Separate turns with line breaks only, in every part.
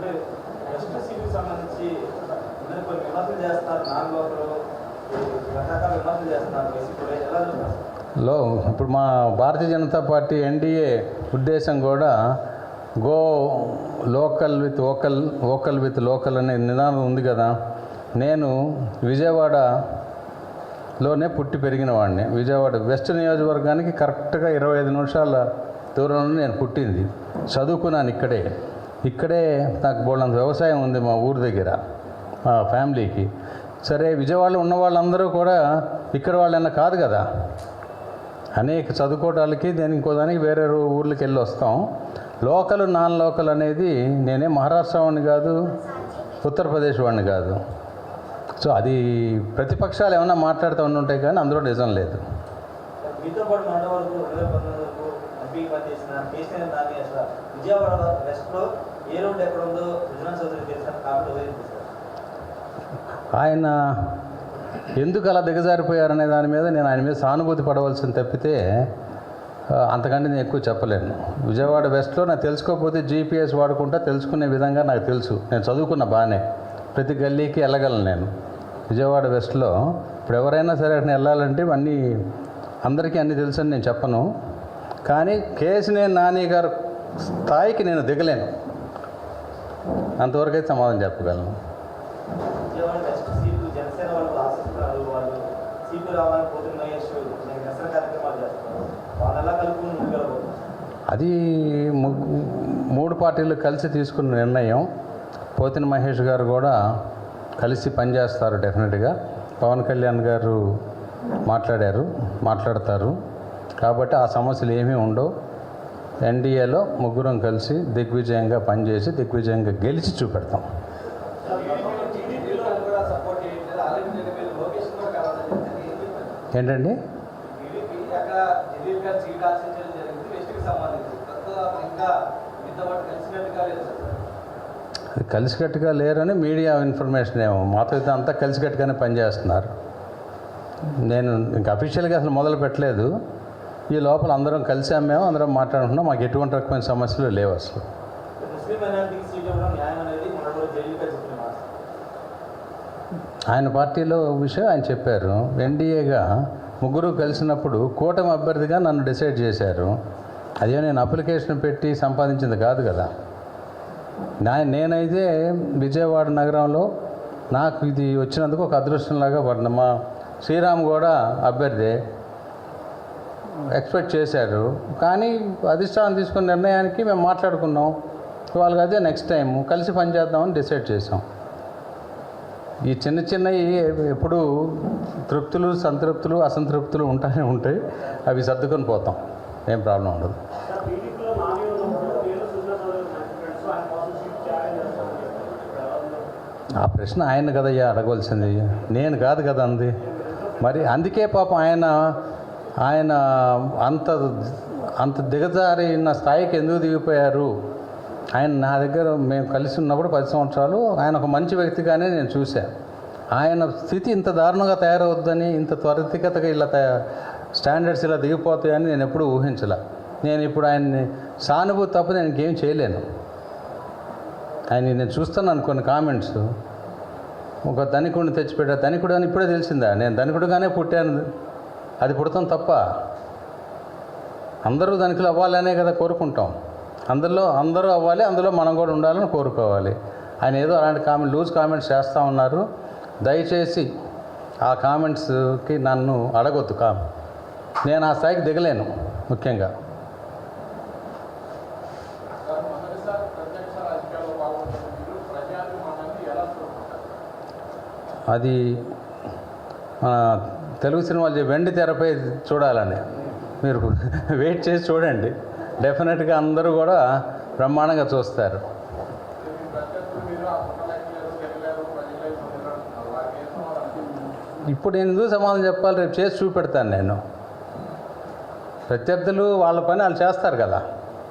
అంటే వెస్ట్ సీట్కి సంబంధించి అందరూ కొన్ని విమర్శలు చేస్తారు నాన్ లోకలు రకరకాల విమర్శలు చేస్తున్నారు వైసీపీ ఎలా చూస్తారు?
లో ఇప్పుడు మా భారతీయ జనతా పార్టీ ఎన్డీఏ ఉద్దేశం కూడా go local with vocal vocal with local అనే నిదానం ఉంది కదా. నేను విజయవాడలోనే పుట్టి పెరిగిన వాడిని. విజయవాడ వెస్ట్ నియోజకవర్గానికి కరెక్ట్గా ఇరవై ఐదు నిమిషాల దూరంలో నేను పుట్టింది. చదువుకున్నాను ఇక్కడే. ఇక్కడే నాకు బోళ్ళంత వ్యవసాయం ఉంది మా ఊరి దగ్గర మా ఫ్యామిలీకి. సరే విజయవాడలో ఉన్న వాళ్ళందరూ కూడా ఇక్కడ వాళ్ళన్నా కాదు కదా. అనేక చదువుకోవటాలకి నేను ఇంకో దానికి వేరే ఊర్లకి వెళ్ళి వస్తాం. లోకల్ నాన్ లోకల్ అనేది నేనే మహారాష్ట్ర వాడిని కాదు ఉత్తరప్రదేశ్ వాడిని కాదు. సో అది ప్రతిపక్షాలు ఏమైనా మాట్లాడుతూ ఉంటాయి కానీ అందులో నిజం లేదు.
విజయవాడ వెస్ట్లో ఏ రోడ్డు ఎక్కడ ఉందో విజయనాథ్
ఆయన ఎందుకు అలా దిగజారిపోయారనే దాని మీద నేను ఆయన మీద సానుభూతి పడవలసింది తప్పితే అంతకంటే నేను ఎక్కువ చెప్పలేను. విజయవాడ వెస్ట్లో నాకు తెలుసుకోకపోతే జీపీఎస్ వాడుకుంటా తెలుసుకునే విధంగా నాకు తెలుసు. నేను చదువుకున్న బాగానే ప్రతి గల్లీకి వెళ్ళగలను నేను. విజయవాడ వెస్ట్లో ఇప్పుడు ఎవరైనా సరే అట్లా వెళ్ళాలంటే అన్నీ అందరికీ అన్నీ తెలుసని నేను చెప్పను. కానీ కేసినేని నాని గారు స్థాయికి నేను దిగలేను. అంతవరకు అయితే సమాధానం చెప్పగలను. అది మూడు పార్టీలు కలిసి తీసుకున్న నిర్ణయం. పోతిన మహేష్ గారు కూడా కలిసి పనిచేస్తారు డెఫినెట్గా. పవన్ కళ్యాణ్ గారు మాట్లాడారు మాట్లాడతారు. కాబట్టి ఆ సమస్యలు ఏమీ ఉండవు. ఎన్డీఏలో ముగ్గురం కలిసి దిగ్విజయంగా పనిచేసి దిగ్విజయంగా గెలిచి చూపెడతాం. ఏంటండి? అది కలిసికట్టుగా లేరని మీడియా ఇన్ఫర్మేషన్ ఏమో. మాతో అయితే అంతా కలిసికట్టుగానే పనిచేస్తున్నారు. నేను ఇంకా అఫీషియల్గా అసలు మొదలు పెట్టలేదు. ఈ లోపల అందరం కలిసాం మేము అందరం మాట్లాడుకున్నాం మాకు ఎటువంటి రకమైన సమస్యలు లేవు అసలు. ఆయన పార్టీలో విషయం ఆయన చెప్పారు. ఎన్డీఏగా ముగ్గురు కలిసినప్పుడు కూటమి అభ్యర్థిగా నన్ను డిసైడ్ చేశారు. అదే నేను అప్లికేషన్ పెట్టి సంపాదించింది కాదు కదా. నా నేనైతే విజయవాడ నగరంలో నాకు ఇది వచ్చినందుకు ఒక అదృష్టంలాగా పడిన మా శ్రీరామ్ కూడా అభ్యర్థి. ఎక్స్పెక్ట్ చేశారు. కానీ అధిష్టానం తీసుకున్న నిర్ణయానికి మేము మాట్లాడుకున్నాం. వాళ్ళకి అదే నెక్స్ట్ టైం కలిసి పనిచేద్దామని డిసైడ్ చేసాం ఈ చిన్న చిన్నవి ఎప్పుడు తృప్తులు సంతృప్తులు అసంతృప్తులు ఉంటానే ఉంటాయి. అవి సర్దుకొని పోతాం. ఏం ప్రాబ్లం ఉండదు. ఆ ప్రశ్న ఆయన కదయ్యా అడగవలసింది. నేను కాదు కదా అంది. మరి అందుకే పాపం ఆయన ఆయన అంత అంత దిగజారిన స్థాయికి ఎందుకు దిగిపోయారు? ఆయన నా దగ్గర మేము కలిసి ఉన్నప్పుడు పది సంవత్సరాలు ఆయన ఒక మంచి వ్యక్తిగానే నేను చూశాను ఆయన స్థితి ఇంత దారుణంగా తయారవద్దని ఇంత త్వరితగతగా ఇలా తయా స్టాండర్డ్స్ ఇలా దిగిపోతాయని నేను ఎప్పుడూ ఊహించలే. నేను ఇప్పుడు ఆయన్ని సానుభూతి తప్ప నేను ఇంకేం చేయలేను. ఆయన నేను చూస్తున్నాను కొన్ని కామెంట్స్. ఒక ధనికుడిని తెచ్చిపెట్టా ధనికుడు అని ఇప్పుడే తెలిసిందా? నేను ధనికుడుగానే పుట్టాను. అది పుడతాం తప్ప అందరూ ధనికులు అవ్వాలనే కదా కోరుకుంటాం. అందులో అందరూ అవ్వాలి అందులో మనం కూడా ఉండాలని కోరుకోవాలి. ఆయన ఏదో అలాంటి కామెంట్ లూజ్ కామెంట్స్ చేస్తూ ఉన్నారు. దయచేసి ఆ కామెంట్స్కి నన్ను అడగొద్దు కా నేను ఆ స్థాయికి దిగలేను ముఖ్యంగా. అది మన తెలుగు సినిమాలు వెండి తెరపై చూడాలని. మీరు వెయిట్ చేసి చూడండి. డెఫినెట్గా అందరూ కూడా బ్రహ్మాండంగా చూస్తారు. ఇప్పుడు నేను ఎందుకు సమాధానం చెప్పాలి? రేపు చేసి చూపెడతాను నేను. ప్రత్యర్థులు వాళ్ళ పని వాళ్ళు చేస్తారు కదా.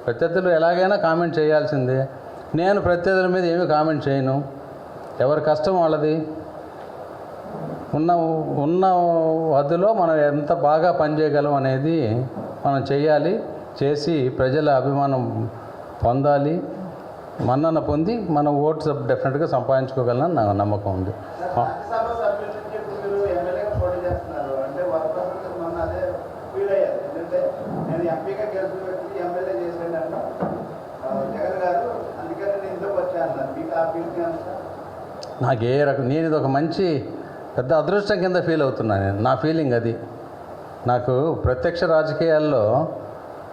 ప్రత్యర్థులు ఎలాగైనా కామెంట్ చేయాల్సిందే. నేను ప్రత్యర్థుల మీద ఏమీ కామెంట్ చేయను. ఎవరి కష్టం వాళ్ళది? ఉన్న ఉన్న హద్దులో మనం ఎంత బాగా పనిచేయగలం అనేది మనం చేయాలి చేసి ప్రజల అభిమానం పొందాలి మన్నన పొంది మనం ఓట్స్ డెఫినెట్గా సంపాదించుకోగలనని నాకు నమ్మకం ఉంది? నాకు ఏ రకం నేను ఇది ఒక మంచి పెద్ద అదృష్టం కింద ఫీల్ అవుతున్నాను నేను. నా ఫీలింగ్ అది. నాకు ప్రత్యక్ష రాజకీయాల్లో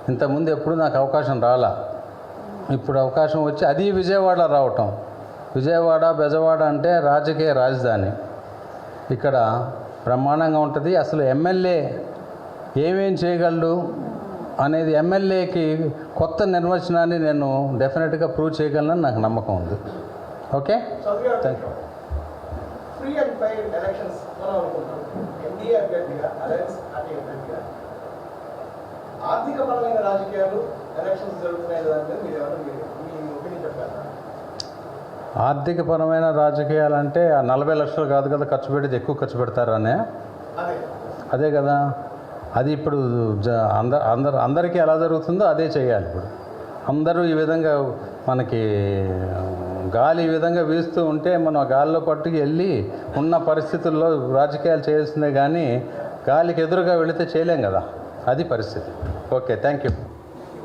ఇంతకుముందు ఎప్పుడు నాకు అవకాశం రాలా. ఇప్పుడు అవకాశం వచ్చి అది విజయవాడ రావటం. విజయవాడ బెజవాడ అంటే రాజకీయ రాజధాని. ఇక్కడ బ్రహ్మాండంగా ఉంటుంది. అసలు ఎమ్మెల్యే ఏమేం చేయగలడు అనేది ఎమ్మెల్యేకి కొత్త నిర్వచనాన్ని నేను డెఫినెట్గా ప్రూవ్ చేయగలనని నాకు నమ్మకం ఉంది. Okay? Thank you
free and fair elections మనం అనుకుంటాం. ఎన్డీఏ అభ్యర్థిగా అలయన్స్ పార్టీ అభ్యర్థిగా. ఆర్థిక పరమైన రాజకీయాలు ఎలక్షన్స్ జరుగుతున్నాయి దాని మీద మీరు మీ ఒపీనియన్ చెప్పారా
ఆర్థికపరమైన రాజకీయాలంటే ఆ నలభై లక్షలు కాదు కదా ఖర్చు పెట్టేది ఎక్కువ ఖర్చు పెడతారనే?
అదే.
అదే కదా. అది ఇప్పుడు జ- అందరు అందరు అందరికీ ఎలా జరుగుతుందో అదే చేయాలి ఇప్పుడు. అందరూ ఈ విధంగా మనకి గాలి ఈ విధంగా వీస్తూ ఉంటే మనం గాలిలో పట్టుకు వెళ్ళి ఉన్న పరిస్థితుల్లో రాజకీయాలు చేయాల్సిందే కానీ గాలికి ఎదురుగా వెళితే చేయలేం కదా. అది పరిస్థితి. Okay thank you